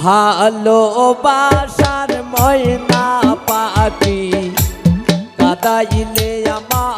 ভালোবাসার ময়না পাখি কাদাইলে আমারে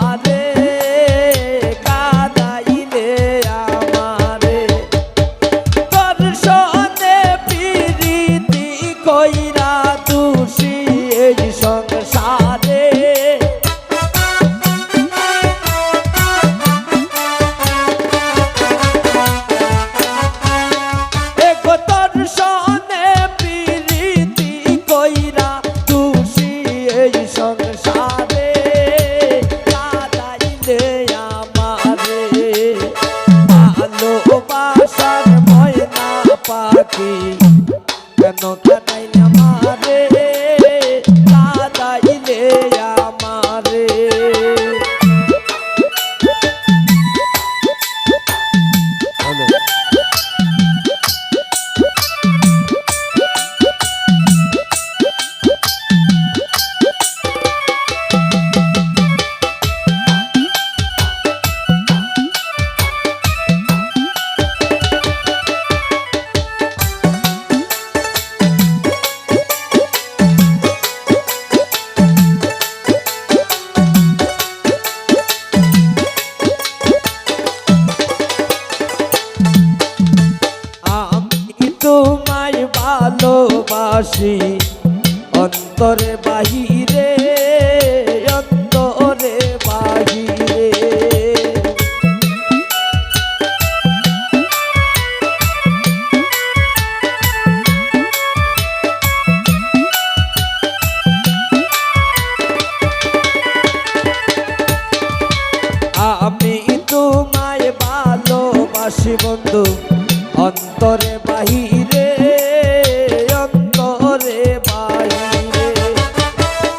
আমি তোমায় ভালোবাসি বন্ধু। অন্তরে বাহিরে অন্তরে বাহিরে।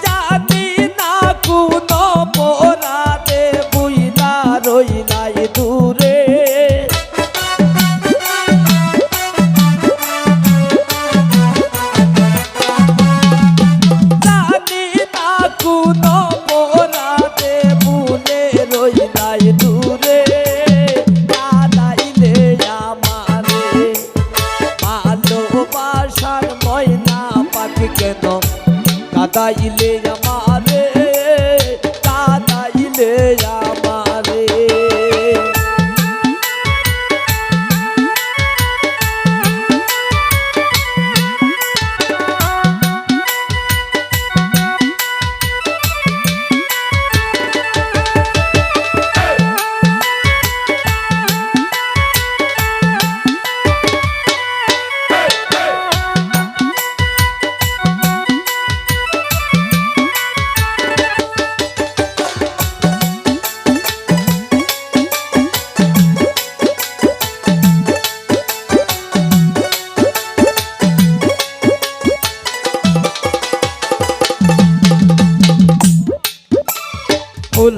জানি না কোন পরাদে বুইলা রইলাই দূরে। কাদাইলে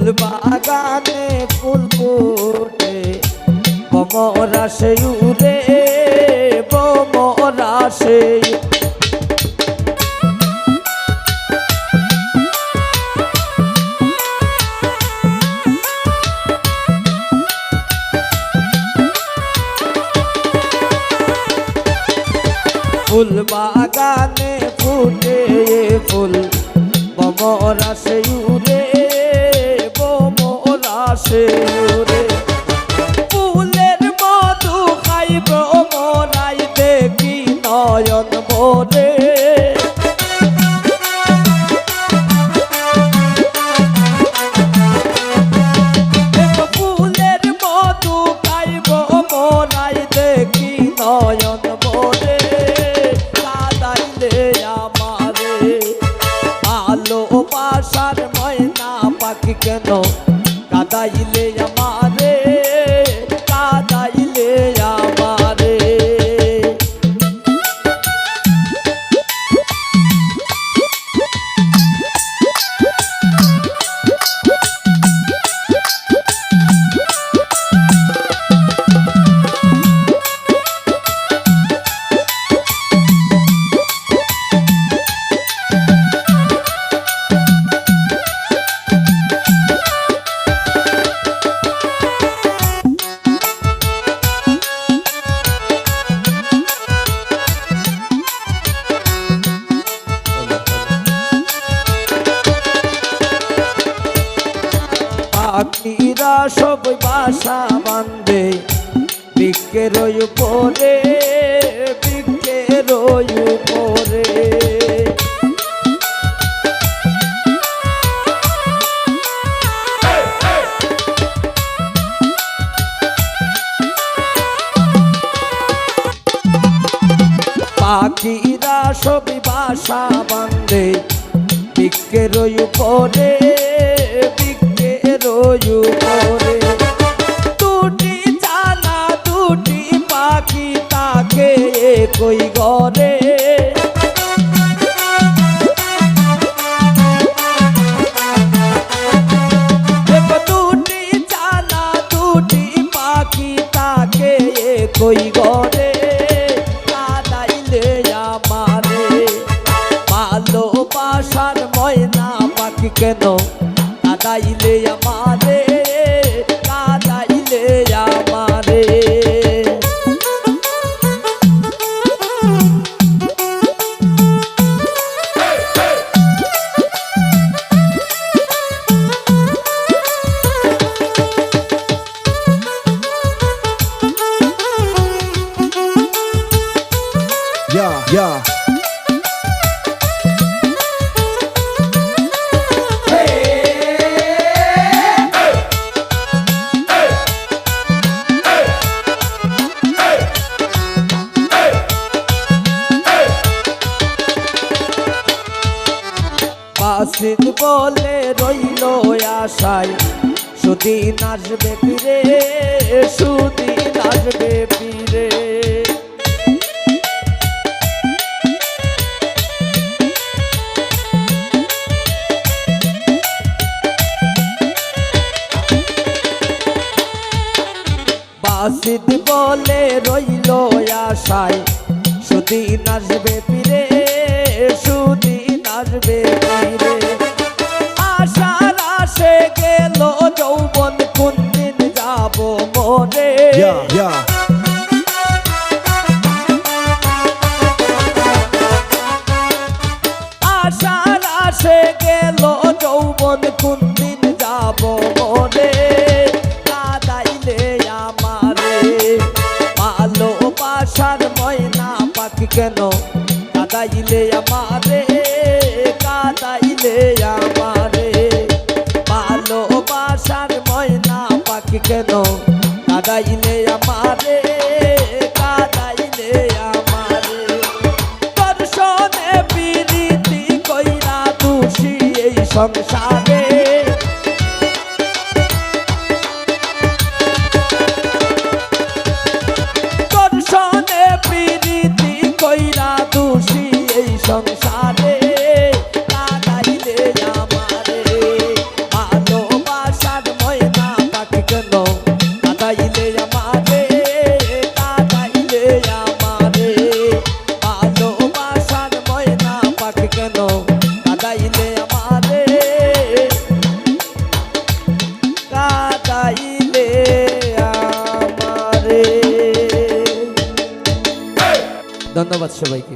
ফুল বাগানে ফুল ফুটে বমরা সে বমরা সে ফুল বাগানে ফুটে ফুল বমরা সে উরে বমরা সে উরে ফুলের মধু খাইব, মরাই দেখি নয়ন ভরে। ফুলের মধু খাইব, মরাই দেখি নয়ন ভরে। কাদাইলে আমারে, ভালোবাসার ময়না পাখি কেন কাদাইলে আমারে কাদাইলে আমারে বাসা বান্ধে বৃক্ষের উপরে বৃক্ষের উপরে। পাখিরা সবই বাসা বান্ধে বৃক্ষের উপরে বৃক্ষের উপরে। কই দেখো দুটি জানা দুটি পাখি কই ঘরে কাদাইলে আমারে ভালোবাসার ময়না পাখি কেন কাদাইলে আমারে রইল আশায়, সুদিন আসবে ফিরে, সুদিন আসবে ফিরে। বাসিত বলে রইল আশায়, সুদিন আসবে ফিরে, সুদিন আসবে ফিরে। Yeah, yeah. আশার আসে গেল যৌবন কোন দিন যাব মনে? কাদাইলে আমারে ভালোবাসার ময়না পাখি কেন? কাদাইলে আমারে কাদাইলে আমারে ভালোবাসার ময়না পাখি কেন? কাদাইলে আমারে কাদাইলে আমারে। দর্শনে বিরীতি কইরা দোষী এই সংসারে। সবাইকে